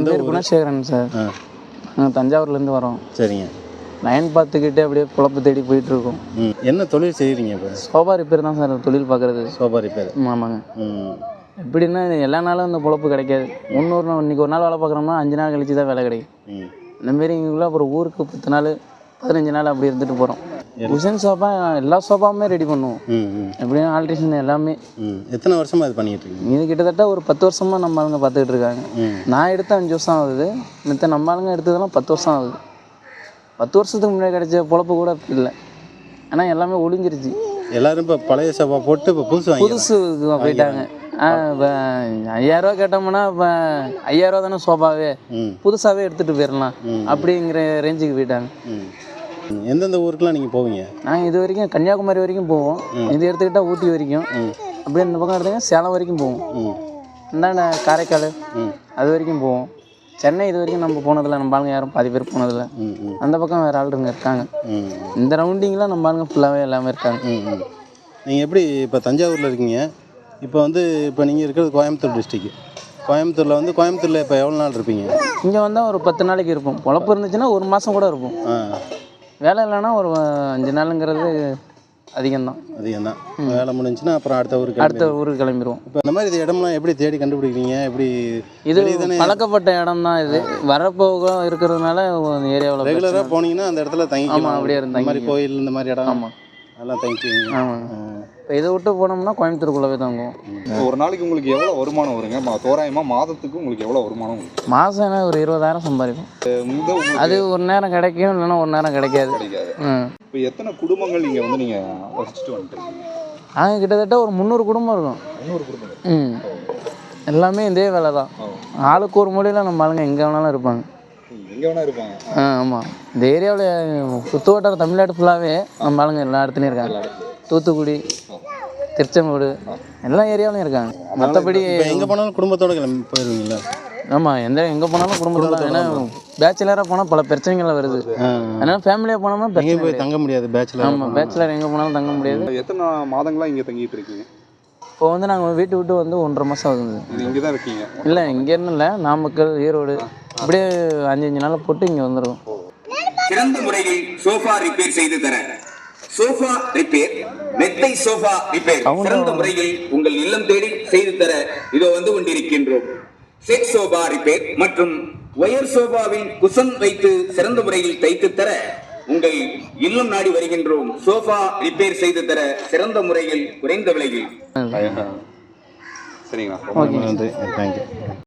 எந்த ஊர் குணசேகரன் சார். நாங்கள் தஞ்சாவூர்லேருந்து வரோம். சரிங்க. லைன் பார்த்துக்கிட்டே அப்படியே குழப்பு தேடி போயிட்டு இருக்கோம் என்ன தொழில் செய்கிறீங்க இப்போ? சோபா ரிப்பேர் தான் சார் தொழில் பார்க்குறது. சோபா ரிப்பேர் ஆமாங்க. எப்படின்னா எல்லா நாளும் இந்த பொழப்பு கிடைக்காது. முந்நூறு நாள் இன்றைக்கி ஒரு நாள் வேலை பார்க்குறோம்னா அஞ்சு நாள் கழிச்சு தான் வேலை கிடைக்கும். இந்தமாரி இங்குள்ள அப்புறம் ஊருக்கு பத்து நாள் பதினஞ்சு நாள் அப்படி இருந்துட்டு போகிறோம் குஷன் சோபா எல்லா சோபாவுமே ரெடி பண்ணுவோம். எப்படின்னா ஆல்ட்ரேஷன் எல்லாமே. எத்தனை வருஷமாக இது பண்ணிக்கிட்டு இருக்கீங்க? இது கிட்டத்தட்ட ஒரு பத்து வருஷமாக நம்ம ஆளுங்க பார்த்துக்கிட்டு இருக்காங்க. நான் எடுத்த அஞ்சு வருஷம் ஆகுது. மித்த நம்ம ஆளுங்க எடுத்ததெல்லாம் பத்து வருஷம் ஆகுது. பத்து வருஷத்துக்கு முன்னாடி கிடைச்ச பொழப்பு கூட இல்லை. ஆனால் எல்லாமே ஒளிஞ்சிருச்சு. எல்லாரும் இப்போ பழைய சோபா போட்டு இப்போ புதுசு புதுசு போயிட்டாங்க ஆ, இப்ப ஐயாயிரரூவா கேட்டோம்னா இப்போ ஐயாயிரரூவா தானே சோபாவே ம். புதுசாகவே எடுத்துகிட்டு போயிடலாம். அப்படிங்கிற ரேஞ்சுக்கு போயிட்டாங்க. எந்தெந்த ஊருக்குலாம் நீங்கள் போவீங்க? நாங்கள் இது வரைக்கும் கன்னியாகுமரி வரைக்கும் போவோம். இது எடுத்துக்கிட்டால் ஊட்டி வரைக்கும். அப்படியே இந்த பக்கம் எடுத்தீங்கன்னா சேலம் வரைக்கும் போவோம். இந்தாண்ட காரைக்கால். ம். அது வரைக்கும் போவோம். சென்னை இது வரைக்கும் நம்ம போனதில்லை. நம்ம ஆளுங்க யாரும் பாதி பேர் போனதில்லை. அந்த பக்கம் வேறு ஆளுங்க இருக்காங்க. இந்த ரவுண்டிங்கில் நம்ம ஆளுங்க ஃபுல்லாகவே எல்லாமே இருக்காங்க. நீங்கள் எப்படி இப்போ தஞ்சாவூரில் இருக்கீங்க? இப்போ வந்து இப்போ நீங்கள் இருக்கிறது கோயம்புத்தூர் டிஸ்ட்ரிக்ட் கோயம்புத்தூரில் வந்து கோயம்புத்தூரில் இப்போ எவ்வளோ நாள் இருப்பீங்க? இங்கே வந்தால் ஒரு பத்து நாளைக்கு இருப்போம். பொழப்பு இருந்துச்சுன்னா ஒரு மாதம் கூட இருப்போம். வேலை இல்லைன்னா ஒரு அஞ்சு நாளுங்கிறது அதிகம்தான். அதிகம் தான் வேலை முடிஞ்சுன்னா அப்புறம் அடுத்த ஊருக்கு அடுத்த ஊருக்கு கிளம்பிடுவோம். இப்போ இந்த மாதிரி இது இடம்லாம் எப்படி தேடி கண்டுபிடிக்கிறீங்க? எப்படி இது பழக்கப்பட்ட இடம் தான் இது. வரப்போக இருக்கிறதுனால ஏரியாவில் ரெகுலராக போனீங்கன்னா அந்த இடத்துல தங்கிக்கலாம் ஆமாம் அப்படியே இருந்து இந்த மாதிரி கோயில் இந்த மாதிரி இடம். ஆமாம் அதெல்லாம் தங்கிக்குவீங்க ஆமாம் இப்போ இதை விட்டு போனோம்னா கோயம்புத்தூருக்குள்ளவே தங்குவோம் ஒரு நாளைக்கு உங்களுக்கு எவ்வளோ வருமானம் வருங்க? மா- தோராயமா மாதத்துக்கு உங்களுக்கு எவ்வளோ வருமானம் உங்களுக்கு மாதம் என்ன ஒரு இருபதாயிரம் இந்த உங்களுக்கு அது ஒரு நேரம் கிடைக்கும் இல்லைன்னா ஒரு நேரம் கிடைக்காது. கிடைக்காது. ம். இப்போ எத்தனை குடும்பங்கள் இங்கே வந்து நீங்கள் வசிச்சுட்டு வந்துட்டு இருக்கீங்க? நாங்கள் கிட்டத்தட்ட ஒரு முந்நூறு குடும்பம் இருக்கும். இன்னொரு குடும்பம் ம். எல்லாமே இதே வேலை தான் ஆளுக்கு ஒரு மொழியில் நம்ம ஆளுங்க எங்கே வேணாலும் இருப்பாங்க. ஆ. ஆமாம் இந்த ஏரியாவில் சுற்று வட்டார தமிழ்நாடு ஃபுல்லாகவே நம்ம ஆளுங்க எல்லா இடத்துலையும் இருக்காங்க. தூத்துக்குடி திருச்செங்கோடு எல்லா ஏரியாவிலையும் இருக்காங்க. மற்றபடி எங்கே போனாலும் குடும்பத்தோட கிளம்பி போயிருவீங்களா ஆமாம் எந்த எங்கே போனாலும் குடும்பத்தோட ஏன்னா பேச்சுலராக போனால் பல பிரச்சனைகள் வருது. அதனால் ஃபேமிலியாக போனோம்னா பிரச்சனை போய் தங்க முடியாது பேச்சுலர் ஆமாம் பேச்சுலர் எங்கே போனாலும் தங்க முடியாது. எத்தனை மாதங்களா இங்கே தங்கிட்டு இருக்கீங்க? இப்போ வந்து நாங்கள் வீட்டு விட்டு வந்து ஒன்றரை மாதம் ஆகுது. இது இங்கே தான் இருக்கீங்க. இல்லை இங்கேருந்து இல்லை நாமக்கல் ஈரோடு அப்படியே அஞ்சு அஞ்சு நாள் போட்டு இங்கே வந்துடுவோம் சிறந்த முறையில் சோஃபா ரிப்பேர் செய்து தர. சோஃபா ரிப்பேர் மெத்தை சோஃபா ரிப்பேர் சிறந்த முறையில் உங்கள் இல்லம் தேடி செய்து தர இதோ வந்து கொண்டிருக்கின்றோம். செட் சோபா ரிப்பேர் மற்றும் ஒயர் சோபாவில் குசன் வைத்து சிறந்த முறையில் தைத்து தர உங்கள் இல்லம் நாடி வருகின்றோம். சோஃபா ரிப்பேர் செய்து தர சிறந்த முறையில் குறைந்த விலையில். சரிங்களா நன்றி. தேங்க்யூ